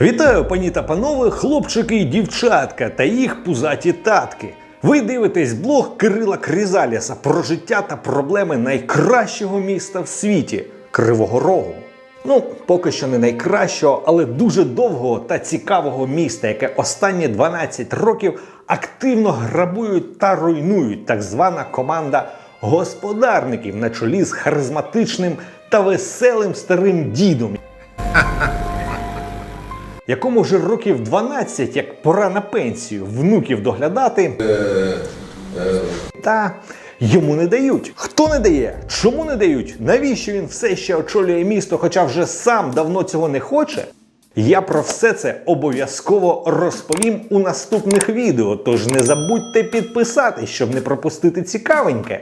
Вітаю, пані та панове, хлопчики і дівчатка та їх пузаті татки. Ви дивитесь блог Кирила Крізаліса про життя та проблеми найкращого міста в світі Кривого Рогу. Ну, поки що не найкращого, але дуже довгого та цікавого міста, яке останні 12 років активно грабують та руйнують так звана команда господарників на чолі з харизматичним та веселим старим дідом, якому вже років 12, як пора на пенсію, внуків доглядати. Та йому не дають. Хто не дає? Чому не дають? Навіщо він все ще очолює місто, хоча вже сам давно цього не хоче? Я про все це обов'язково розповім у наступних відео, тож не забудьте підписатись, щоб не пропустити цікавеньке.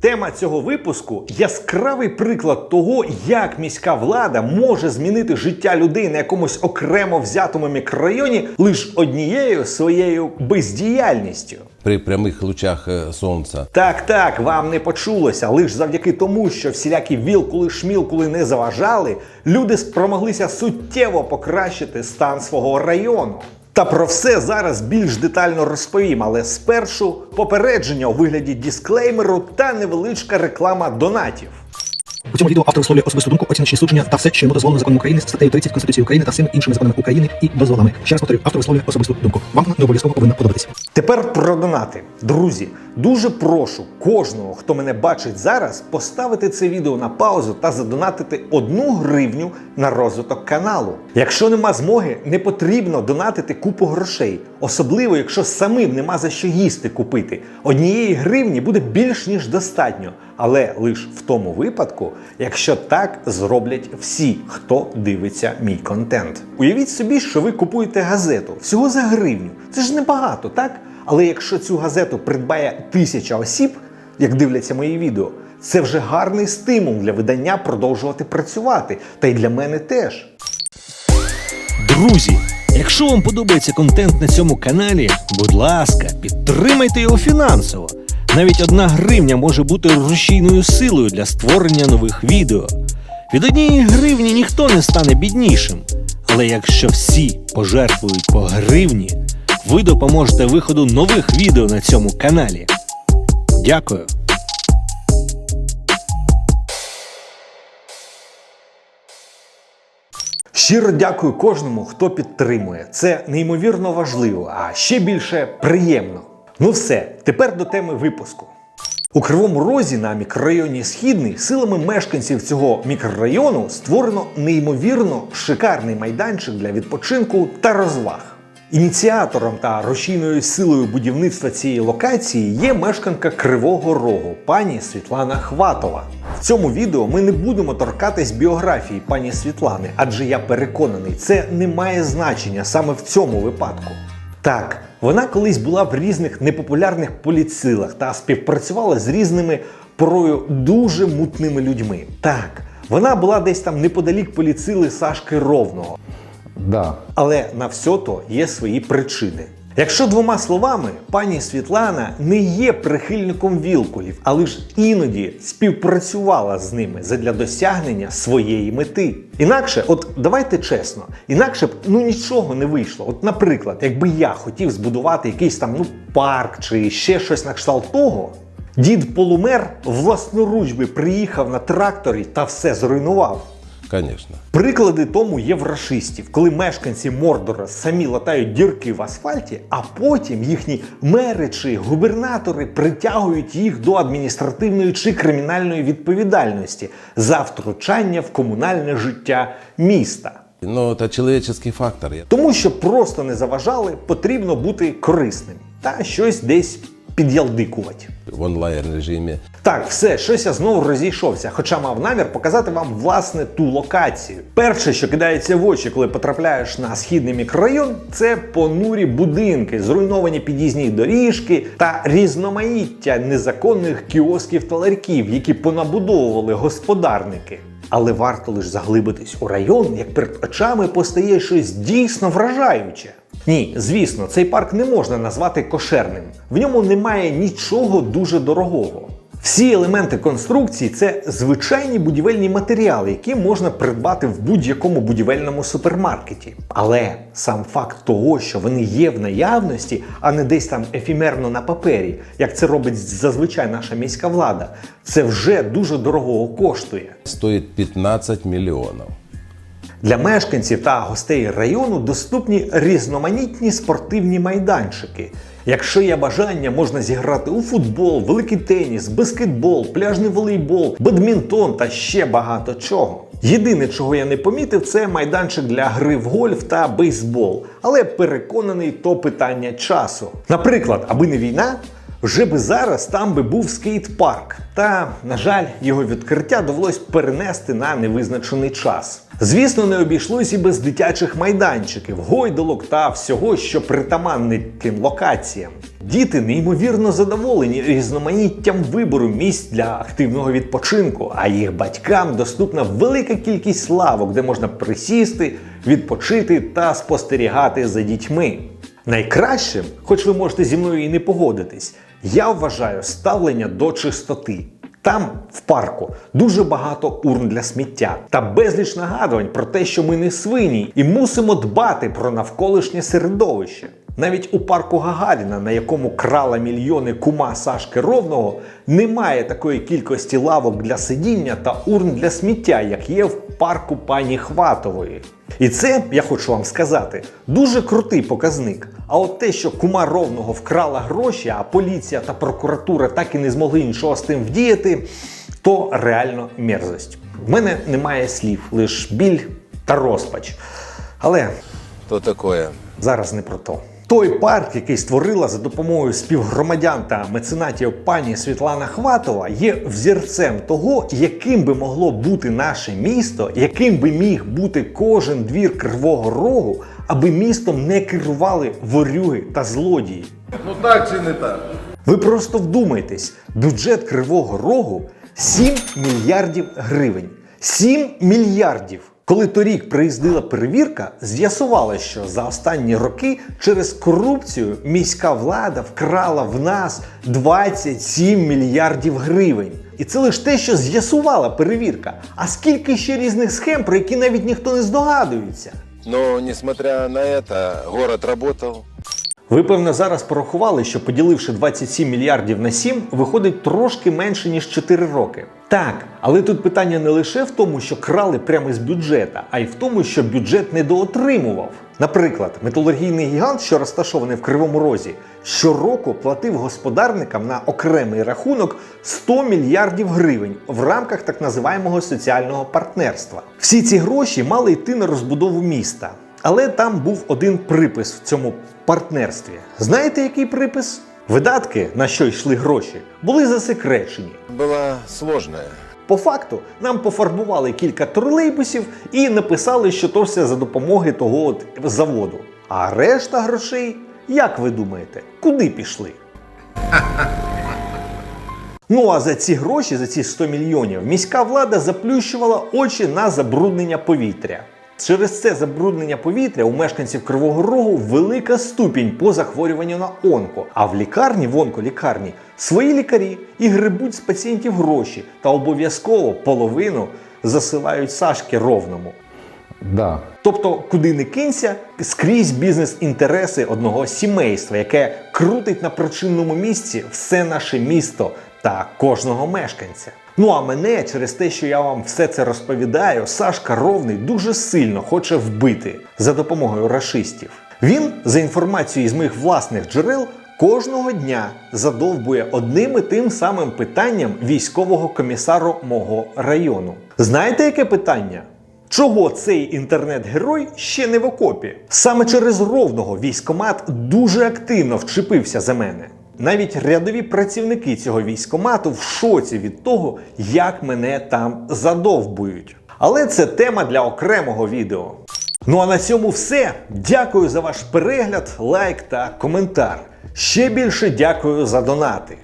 Тема цього випуску яскравий приклад того, як міська влада може змінити життя людей на якомусь окремо взятому мікрорайоні лише однією своєю бездіяльністю. при прямих лучах е, сонця. Так, так, вам не почулося. Лише завдяки тому, що всілякі вілкули шмілкули не заважали, люди спромоглися суттєво покращити стан свого району. Та про все зараз більш детально розповім, але спершу попередження у вигляді дисклеймеру та невеличка реклама донатів. У цьому відео автор висловлює особисту думку, оціночні судження та все, що йому дозволено законом України, статтею 30 Конституції України та всіми іншими законами України і дозволами. Ще раз повторюю, автор висловлює особисту думку. Вам не обов'язково повинна подобатися. Тепер про донати. Друзі, дуже прошу кожного, хто мене бачить зараз, поставити це відео на паузу та задонатити одну гривню на розвиток каналу. Якщо нема змоги, не потрібно донатити купу грошей, особливо якщо самим нема за що їсти купити. Однієї гривні буде більш ніж достатньо, але лише в тому випадку, якщо так зроблять всі, хто дивиться мій контент. Уявіть собі, що ви купуєте газету всього за гривню. Це ж небагато, так? Але якщо цю газету придбає тисяча осіб, як дивляться мої відео, це вже гарний стимул для видання продовжувати працювати. Та й для мене теж. Друзі, якщо вам подобається контент на цьому каналі, будь ласка, підтримайте його фінансово. Навіть одна гривня може бути рушійною силою для створення нових відео. Від однієї гривні ніхто не стане біднішим. Але якщо всі пожертвують по гривні, ви допоможете виходу нових відео на цьому каналі. Дякую. Щиро дякую кожному, хто підтримує. Це неймовірно важливо, а ще більше приємно. Ну все, тепер до теми випуску. У Кривому Розі на мікрорайоні Східний силами мешканців цього мікрорайону створено неймовірно шикарний майданчик для відпочинку та розваг. Ініціатором та рушійною силою будівництва цієї локації є мешканка Кривого Рогу, пані Світлана Хватова. В цьому відео ми не будемо торкатись біографії пані Світлани, адже я переконаний, це не має значення саме в цьому випадку. Так, вона колись була в різних непопулярних політсилах та співпрацювала з різними порою дуже мутними людьми. Так, вона була десь там неподалік поліцили Сашки Ровного. Да. Але на все то є свої причини. Якщо двома словами, пані Світлана не є прихильником вілкулів, але ж іноді співпрацювала з ними задля досягнення своєї мети. Інакше, от давайте чесно, інакше б ну нічого не вийшло. От, наприклад, якби я хотів збудувати якийсь там ну парк чи ще щось на кшталт того, дід Полумер власноруч би приїхав на тракторі та все зруйнував. Конечно. Приклади тому є в рашистів, коли мешканці Мордора самі латають дірки в асфальті, а потім їхні мери чи губернатори притягують їх до адміністративної чи кримінальної відповідальності за втручання в комунальне життя міста. Ну, это человеческий фактор. Тому що просто не заважали, потрібно бути корисним та щось десь під'ялдикувати. В онлайн режимі. Так, все, щось я знову розійшовся, хоча мав намір показати вам власне ту локацію. Перше, що кидається в очі, коли потрапляєш на східний мікрорайон, це понурі будинки, зруйновані під'їзні доріжки та різноманіття незаконних кіосків та ларьків, які понабудовували господарники. Але варто лише заглибитись у район, як перед очами постає щось дійсно вражаюче. Ні, звісно, цей парк не можна назвати кошерним. В ньому немає нічого дуже дорогого. Всі елементи конструкції це звичайні будівельні матеріали, які можна придбати в будь-якому будівельному супермаркеті. Але сам факт того, що вони є в наявності, а не десь там ефімерно на папері, як це робить зазвичай наша міська влада, це вже дуже дорого коштує. Стоит 15 миллионов. Для мешканців та гостей району доступні різноманітні спортивні майданчики. Якщо є бажання, можна зіграти у футбол, великий теніс, баскетбол, пляжний волейбол, бадмінтон та ще багато чого. Єдине, чого я не помітив, це майданчик для гри в гольф та бейсбол. Але переконаний, то питання часу. Наприклад, аби не війна, вже би зараз там би був скейт-парк. Та, на жаль, його відкриття довелось перенести на невизначений час. Звісно, не обійшлось і без дитячих майданчиків, гойдолок та всього, що притаманне тим локаціям. Діти неймовірно задоволені різноманіттям вибору місць для активного відпочинку, а їх батькам доступна велика кількість лавок, де можна присісти, відпочити та спостерігати за дітьми. Найкращим, хоч ви можете зі мною і не погодитись, я вважаю ставлення до чистоти. Там, в парку, дуже багато урн для сміття та безліч нагадувань про те, що ми не свині і мусимо дбати про навколишнє середовище. Навіть у парку Гагаріна, на якому крала мільйони кума Сашки Ровного, немає такої кількості лавок для сидіння та урн для сміття, як є в парку пані Хватової. І це, я хочу вам сказати, дуже крутий показник. А от те, що кума ровного вкрала гроші, а поліція та прокуратура так і не змогли нічого з тим вдіяти, то реально мерзость. В мене немає слів, лише біль та розпач. Але То такое. зараз не про то. Той парк, який створила за допомогою співгромадян та меценатів пані Світлана Хватова, є взірцем того, яким би могло бути наше місто, яким би міг бути кожен двір Кривого Рогу, аби містом не керували ворюги та злодії. Ну так чи не так? Ви просто вдумайтесь, бюджет Кривого Рогу 7 мільярдів гривень. 7 мільярдів! Коли торік приїздила перевірка, з'ясувалося, що за останні роки через корупцію міська влада вкрала в нас 27 мільярдів гривень. І це лише те, що з'ясувала перевірка. А скільки ще різних схем, про які навіть ніхто не здогадується. Но, несмотря на это, город работал. Ви, певно, зараз порахували, що поділивши 27 мільярдів на 7, виходить трошки менше, ніж 4 роки. Так, але тут питання не лише в тому, що крали прямо з бюджета, а й в тому, що бюджет недоотримував. Наприклад, металургійний гігант, що розташований в Кривому Розі, щороку платив господарникам на окремий рахунок 100 мільярдів гривень в рамках так називаємого соціального партнерства. Всі ці гроші мали йти на розбудову міста. Але там був один припис в цьому партнерстві. Знаєте, який припис? Видатки, на що йшли гроші, були засекречені. Была сложная. По факту нам пофарбували кілька тролейбусів і написали, що то все за допомоги того от заводу. А решта грошей, як ви думаєте, куди пішли? Ну а за ці гроші, за ці 100 мільйонів, міська влада заплющувала очі на забруднення повітря. Через це забруднення повітря у мешканців Кривого Рогу велика ступінь по захворюванню на онко. А в лікарні, в онколікарні, свої лікарі і грибуть з пацієнтів гроші та обов'язково половину засилають Сашки ровному. Да. Тобто, куди не кинься, скрізь бізнес-інтереси одного сімейства, яке крутить на причинному місці все наше місто та кожного мешканця. Ну а мене через те, що я вам все це розповідаю, Сашка Ровний дуже сильно хоче вбити за допомогою рашистів. Він, за інформацією з моїх власних джерел, кожного дня задовбує одним і тим самим питанням військового комісару мого району. Знаєте, яке питання? Чого цей інтернет-герой ще не в окопі? Саме через ровного військомат дуже активно вчепився за мене. Навіть рядові працівники цього військомату в шоці від того, як мене там задовбують. Але це тема для окремого відео. Ну а на цьому все. Дякую за ваш перегляд, лайк та коментар. Ще більше дякую за донати.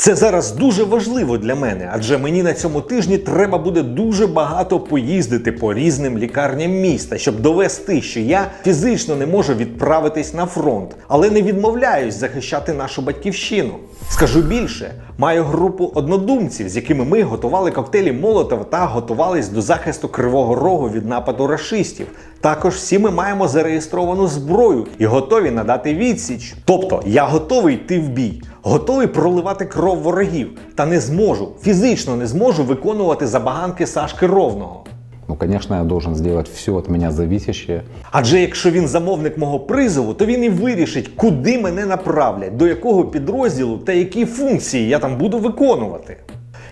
Це зараз дуже важливо для мене, адже мені на цьому тижні треба буде дуже багато поїздити по різним лікарням міста, щоб довести, що я фізично не можу відправитись на фронт, але не відмовляюсь захищати нашу батьківщину. Скажу більше, маю групу однодумців, з якими ми готували коктейлі Молотова та готувались до захисту Кривого Рогу від нападу рашистів. Також всі ми маємо зареєстровану зброю і готові надати відсіч. Тобто я готовий йти в бій, готовий проливати кров ворогів, та не зможу, фізично не зможу виконувати забаганки Сашки Ровного. Ну, конечно, я должен сделать все от меня зависящее. Адже якщо він замовник мого призову, то він і вирішить, куди мене направлять, до якого підрозділу та які функції я там буду виконувати.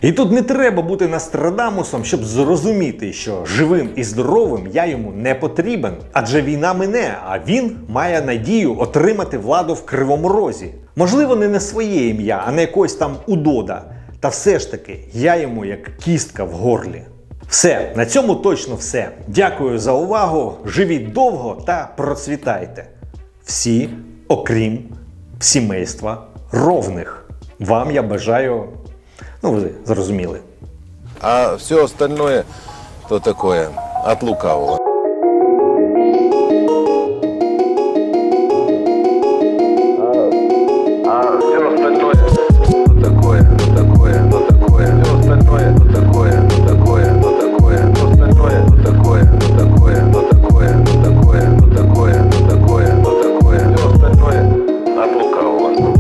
І тут не треба бути Нострадамусом, щоб зрозуміти, що живим і здоровим я йому не потрібен. Адже війна мине, а він має надію отримати владу в Кривому Розі. Можливо, не на своє ім'я, а на якось там удода. Та все ж таки, я йому як кістка в горлі. Все, на цьому точно все. Дякую за увагу. Живіть довго та процвітайте. Всі, окрім сімейства ровних. Вам я бажаю. Ну, ви зрозуміли. А все остальное, то такое, от лукавого.